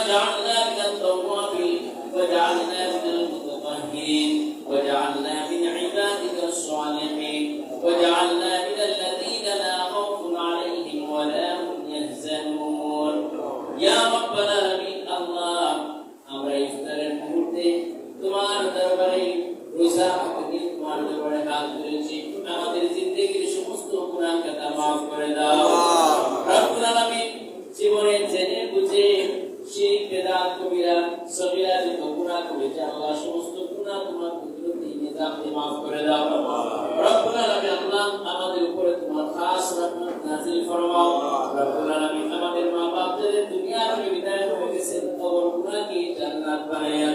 وجعلنا من التوابين وجعلنا من المتطهرين وجعلنا من عبادك الصالحين وجعلنا من الذين لا خوف عليهم ولا هم يحزنون. يا رب العالمين الله আমরা ইফতারের মুহূর্তে তোমার দরবারে রোজা আপনাকে তোমার দরবারে হাত ধরেছি। আমাদের জিন্দগির সমস্ত গুণাকে তা মাফ নিজামে মাফ করে দাও রব্বুল আলামিন আমাদের মা বাপদের দুনিয়া বিদায় হয়ে গেছে। কবর গুনাহকে জান্নাত বানাইয়া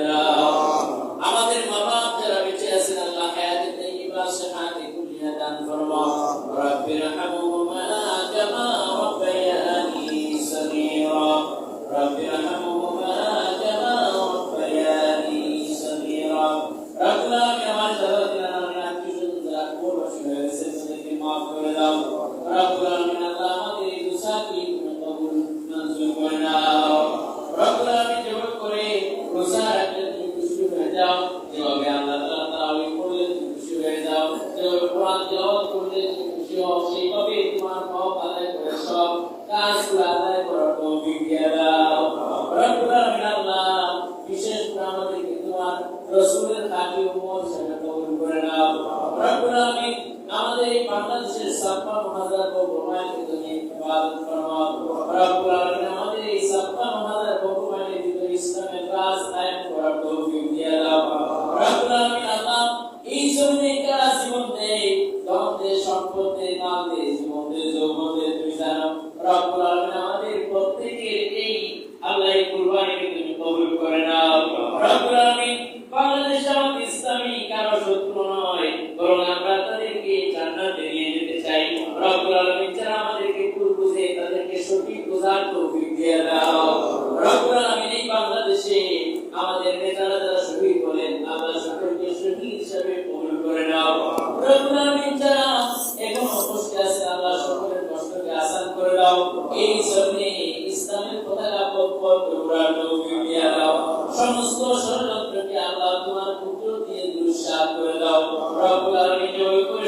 বিশেষ করে আমাদেরকে তোমার রসুলের খাঁটি আমাদের এই বাংলাদেশের ছাপ্পান্ন হাজার বর্মাইকে তুমি ইবাদত ফরমাও রব্বুল রব্বুল আলামিন যারা আমাদেরকে ভুল বুঝে, তাদেরকে সঠিক বোঝার তৌফিক দিয়ে দাও। রব্বুল আলামিন এই বাংলাদেশে আমাদের নেতারা যারা শহীদ হলেন আল্লাহ সকলকে শহীদ হিসাবে কবুল করে নাও। রব্বুল আলামিন যারা এখনও কষ্টে আছে, আল্লাহ সকলের কষ্টকে আসান করে দাও। এই জন্য ইসলামের পতাকা পথ উড়ার তৌফিক দিয়ে দাও। সমস্ত ষড়যন্ত্রকে আল্লাহ তোমার পুত্র দিয়ে দুঃসাহ করে দাও। রব্বুল আলামিন যেভাবে করে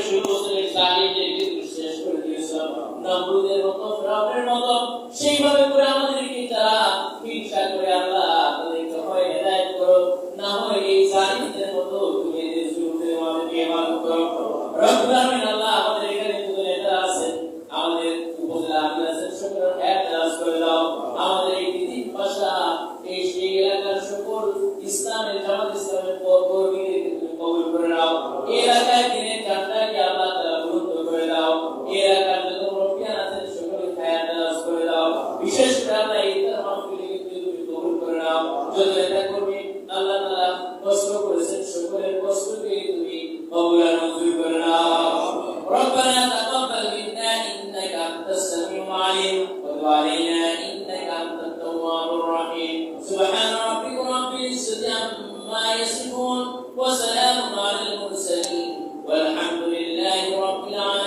নমরুদের মতো ফেরাউনের মতো, সেইভাবে করে আমাদেরকে তারা হিংসা করে আল্লাহ তাদেরকে হয় হেদায়ত করো না হয় এই জালিমদের মতো তুমি এদের শুরুতে আমাদেরকে ইবাদত করো রব্বুল আলামিন এই তার মাহফিলে কিন্তু তুমি কবুল করে নাও যদি এটা করবে আল্লাহ তাআলা প্রশ্ন করেছেন সকলের প্রশ্নকে তুমি কবুল আর মঞ্জুর করে নাও ربنا تقبل منا انك انت السميع العليم وتب علينا انك انت التواب الرحيم سبحان ربك رب العزه عما يصفون وسلام على المرسلين والحمد لله رب العالمين